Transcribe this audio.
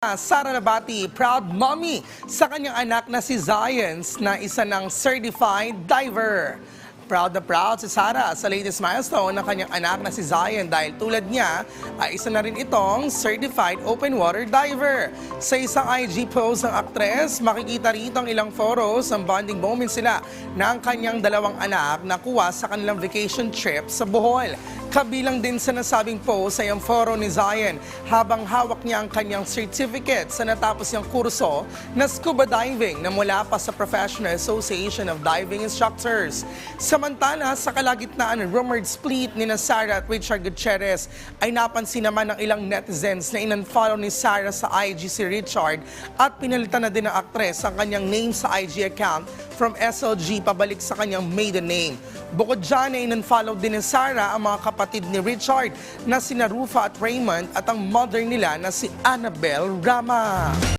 Sara Nabati, proud mommy sa kanyang anak na si Zions na isa ng certified diver. Proud na proud si Sara sa latest milestone ng kanyang anak na si Zion dahil tulad niya ay isa na rin itong certified open water diver. Sa isang IG post ng aktres, makikita rito ang ilang photos ng bonding moments sila ng kanyang dalawang anak na kuha sa kanilang vacation trip sa Bohol. Kabilang din sa nasabing post ay ang photo ni Zion habang hawak niya ang kanyang certificate sa natapos niyang kurso na scuba diving na mula pa sa Professional Association of Diving Instructors. Samantala, sa kalagitnaan ng rumored split ni Sarah at Richard Gutierrez ay napansin naman ng ilang netizens na inunfollow ni Sarah sa IG si Richard at pinalitan na din ng aktres ang kanyang name sa IG account from SLG pabalik sa kanyang maiden name. Bukod dyan ay in-follow din ni Sarah ang mga kapatid ni Richard na sina Rufa at Raymond at ang mother nila na si Annabelle Rama.